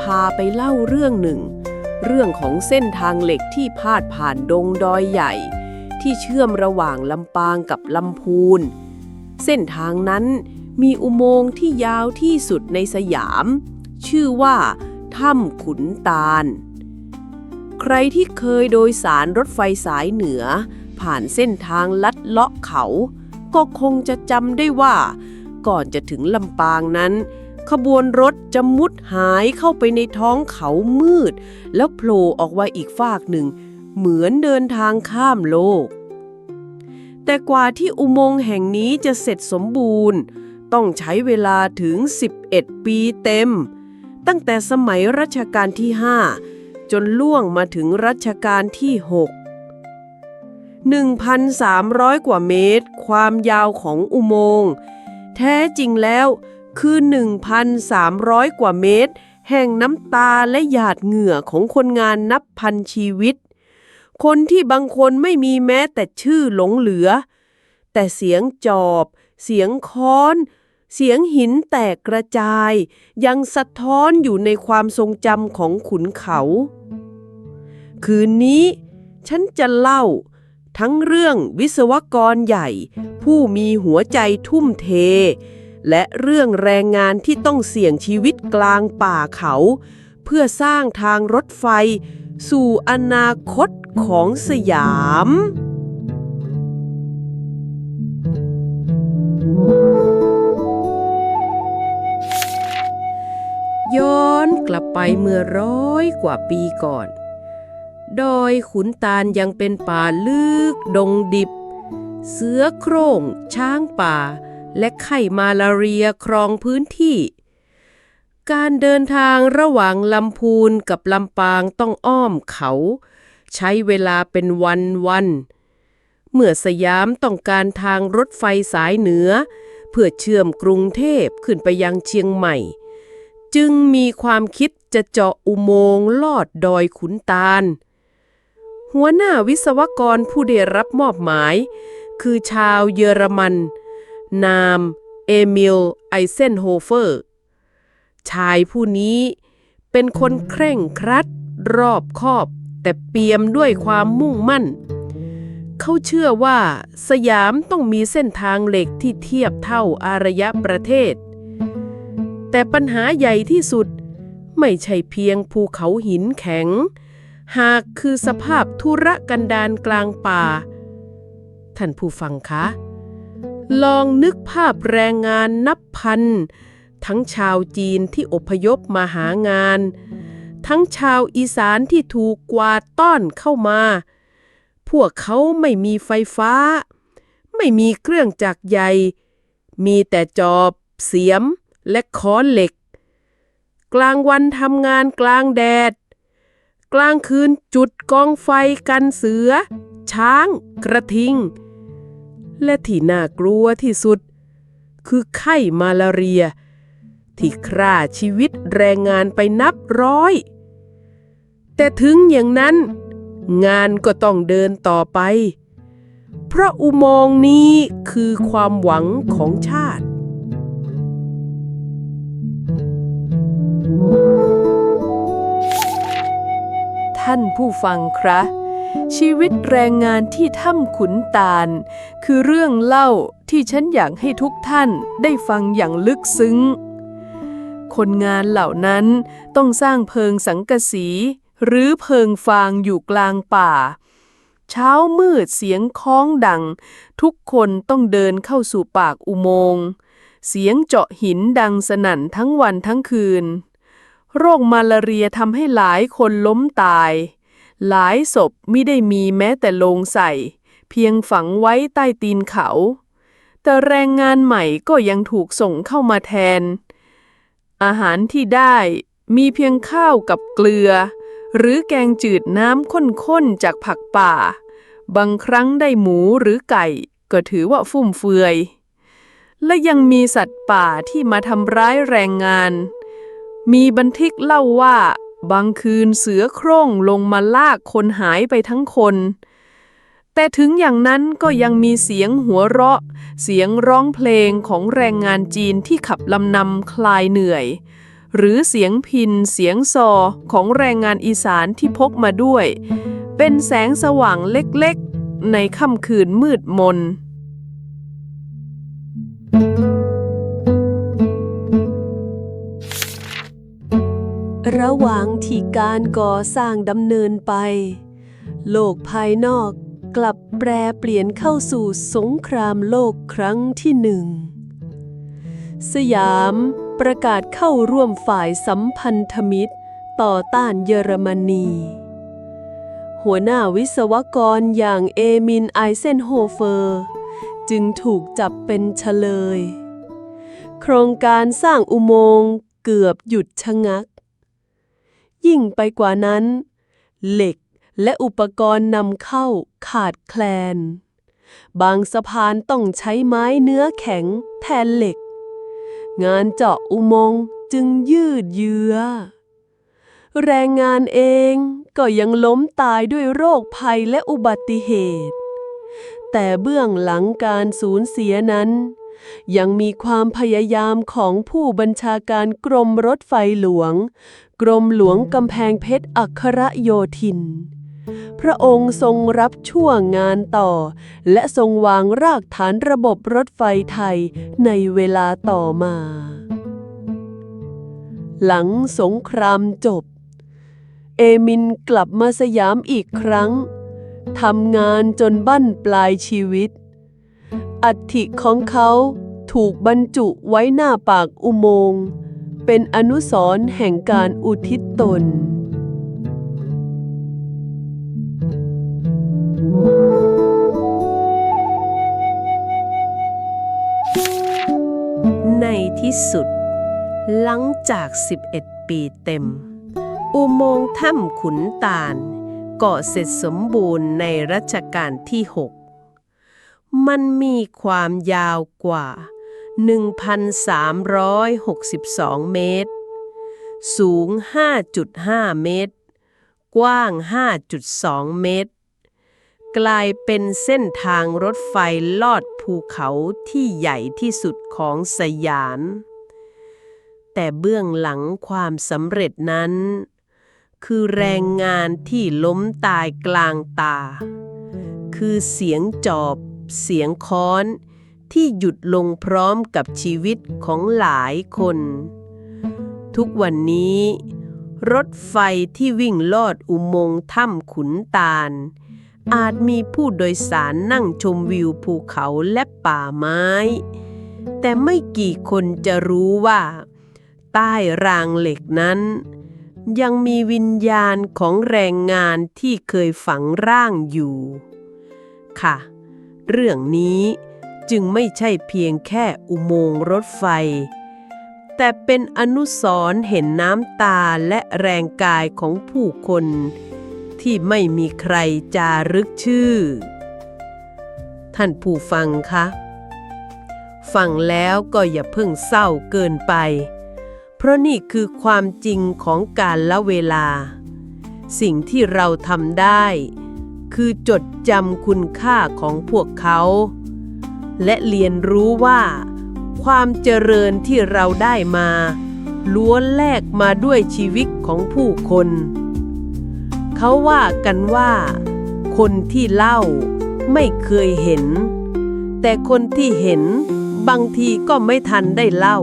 พาไปเล่าเรื่องหนึ่ง เรื่องของเส้นทางเหล็กที่พาดผ่านดงดอยใหญ่ ที่เชื่อมระหว่างลำปางกับลำพูน เส้นทางนั้นมีอุโมงค์ที่ยาวที่สุดในสยาม ชื่อว่าถ้ำขุนตาล ใครที่เคยโดยสารรถไฟสายเหนือ ผ่านเส้นทางลัดเลาะเขา ก็คงจะจำได้ว่า ก่อนจะถึงลำปางนั้น ขบวนรถจะมุดหายเข้าไปในท้องเขามืด แล้วโผล่ออกมาอีกฟากหนึ่ง เหมือนเดินทางข้ามโลก แต่กว่าที่อุโมงค์แห่งนี้จะเสร็จสมบูรณ์ ต้องใช้เวลาถึง 11 ปีเต็ม ตั้งแต่สมัยรัชกาลที่ 5 จนล่วงมาถึงรัชกาลที่ 6 1,300 กว่าเมตร ความยาวของอุโมงค์ แท้จริงแล้ว คือ 1,300 กว่าเมตร แห่งน้ำตาและหยาดเหงื่อของคนงานนับพันชีวิต คนที่บางคนไม่มีแม้แต่ชื่อหลงเหลือ แต่เสียงจอบ เสียงค้อน เสียงหินแตกกระจาย ยังสะท้อนอยู่ในความทรงจำของขุนเขา คืนนี้ ฉันจะเล่าทั้งเรื่องวิศวกรใหญ่ ผู้มีหัวใจทุ่มเท และเรื่องแรงงานที่ต้องเสี่ยงชีวิตกลางป่าเขา เพื่อสร้างทางรถไฟ สู่อนาคตของสยามย้อนกลับไปเมื่อร้อยกว่าปีก่อน ดอยขุนตาลยังเป็นป่าลึกดงดิบ เสือโคร่ง ช้างป่า และไข้มาลาเรียครองพื้นที่ การเดินทางระหว่างลำพูนกับลำปางต้องอ้อมเขา ใช้เวลาเป็นวันวัน เมื่อสยามต้องการทางรถไฟสายเหนือ เพื่อเชื่อมกรุงเทพขึ้นไปยังเชียงใหม่ จึงมีความคิดจะเจาะอุโมงค์ลอดดอยขุนตาล หัวหน้าวิศวกรผู้ได้รับมอบหมาย คือชาวเยอรมัน นาม เอมิล ไอเซนโฮเฟอร์ ชายผู้นี้เป็นคนเคร่งครัด รอบคอบ แต่เปี่ยมด้วยความมุ่งมั่น เขาเชื่อว่าสยามต้องมีเส้นทางเหล็กที่เทียบเท่าอารยประเทศ แต่ปัญหาใหญ่ที่สุดไม่ใช่เพียงภูเขาหินแข็ง หากคือสภาพทุรกันดารกลางป่า ท่านผู้ฟังคะ ลองนึกภาพแรงงานนับพัน ทั้งชาวจีนที่อพยพมาหางาน ทั้งชาวอีสานที่ถูกกวาดต้อนเข้ามา พวกเขาไม่มีไฟฟ้า ไม่มีเครื่องจักรใหญ่ มีแต่จอบ เสียมและค้อนเหล็ก กลางวันทำงานกลางแดด กลางคืนจุดกองไฟกันเสือ ช้าง กระทิง และที่น่ากลัวที่สุด คือไข้มาลาเรีย ที่ฆ่าชีวิตแรงงานไปนับร้อย แต่ถึงอย่างนั้น งานก็ต้องเดินต่อไป เพราะอุโมงค์นี้คือความหวังของชาติท่านผู้ฟังครับ ชีวิตแรงงานที่ถ้ำขุนตาล คือเรื่องเล่าที่ฉันอยากให้ทุกท่านได้ฟังอย่างลึกซึ้ง คนงานเหล่านั้นต้องสร้างเพิงสังกสี หรือเพิงฟางอยู่กลางป่า เช้ามืดเสียงคล้องดัง ทุกคนต้องเดินเข้าสู่ปากอุโมงค์เสียงเจาะหินดังสนั่นทั้งวันทั้งคืน โรคมาลาเรียทำให้หลายคนล้มตาย หลายศพไม่ได้มีแม้แต่โลงใส่ เพียงฝังไว้ใต้ตีนเขา แต่แรงงานใหม่ก็ยังถูกส่งเข้ามาแทน อาหารที่ได้มีเพียงข้าวกับเกลือ หรือแกงจืดน้ำข้นๆจากผักป่า บางครั้งได้หมูหรือไก่ ก็ถือว่าฟุ่มเฟือย และยังมีสัตว์ป่าที่มาทำร้ายแรงงาน มีบันทึกเล่าว่า บางคืนเสือโคร่งลงมาลากคนหายไปทั้งคน แต่ถึงอย่างนั้นก็ยังมีเสียงหัวเราะ เสียงร้องเพลงของแรงงานจีนที่ขับลำนำคลายเหนื่อย หรือเสียงพินเสียงซอของแรงงานอีสานที่พกมาด้วย เป็นแสงสว่างเล็กๆ ในค่ำคืนมืดมน ระหว่างที่การก่อสร้างดำเนินไป โลกภายนอกกลับแปรเปลี่ยนเข้าสู่สงครามโลกครั้งที่หนึ่ง สยามประกาศเข้าร่วมฝ่ายสัมพันธมิตรต่อต้านเยอรมนี หัวหน้าวิศวกรอย่างเอมินไอเซนโฮเฟอร์ จึงถูกจับเป็นเฉลย โครงการสร้างอุโมงค์เกือบหยุดชะงัก ยิ่งไปกว่านั้น เหล็กและอุปกรณ์นำเข้าขาดแคลน บางสะพานต้องใช้ไม้เนื้อแข็งแทนเหล็ก งานเจาะอุโมงค์จึงยืดเยื้อ แรงงานเองก็ยังล้มตายด้วยโรคภัยและอุบัติเหตุ แต่เบื้องหลังการสูญเสียนั้น ยังมีความพยายามของผู้บัญชาการกรมรถไฟหลวง กรมหลวงกำแพงเพชรอัครโยธิน พระองค์ทรงรับช่วงงานต่อ และทรงวางรากฐานระบบรถไฟไทยในเวลาต่อมา หลังสงครามจบ เอมินกลับมาสยามอีกครั้งทำงานจนบั้นปลายชีวิต อัฐิของเขาถูกบรรจุไว้หน้าปากอุโมงค์ เป็นอนุสรณ์แห่งการอุทิศตน ในที่สุด หลังจาก 11 ปีเต็ม อุโมงค์ถ้ำขุนตาลก่อเสร็จสมบูรณ์ในรัชกาลที่ 6 มันมีความยาวกว่า 1,362 เมตร สูง 5.5 เมตร กว้าง 5.2 เมตร กลายเป็นเส้นทางรถไฟลอดภูเขาที่ใหญ่ที่สุดของสยาม แต่เบื้องหลังความสำเร็จนั้น คือแรงงานที่ล้มตายกลางตา คือเสียงจอบ เสียงค้อนที่หยุดลงพร้อมกับชีวิตของหลายคน ทุกวันนี้ รถไฟที่วิ่งลอดอุโมงค์ถ้ำขุนตาล อาจมีผู้โดยสารนั่งชมวิวภูเขาและป่าไม้ แต่ไม่กี่คนจะรู้ว่า ใต้รางเหล็กนั้น ยังมีวิญญาณของแรงงานที่เคยฝังร่างอยู่ ค่ะ เรื่องนี้จึงไม่ใช่เพียงแค่อุโมงค์รถไฟ แต่เป็นอนุสรณ์เห็นน้ำตาและแรงกายของผู้คน ที่ไม่มีใครจารึกชื่อ ท่านผู้ฟังคะฟังแล้วก็อย่าเพิ่งเศร้าเกินไป เพราะนี่คือความจริงของการละเวลา สิ่งที่เราทำได้ คือจดจำคุณค่าของพวกเขา และเรียนรู้ว่า ความเจริญที่เราได้มา ล้วนแลกมาด้วยชีวิตของผู้คน เขาว่ากันว่า คนที่เล่าไม่เคยเห็น แต่คนที่เห็นบางทีก็ไม่ทันได้เล่า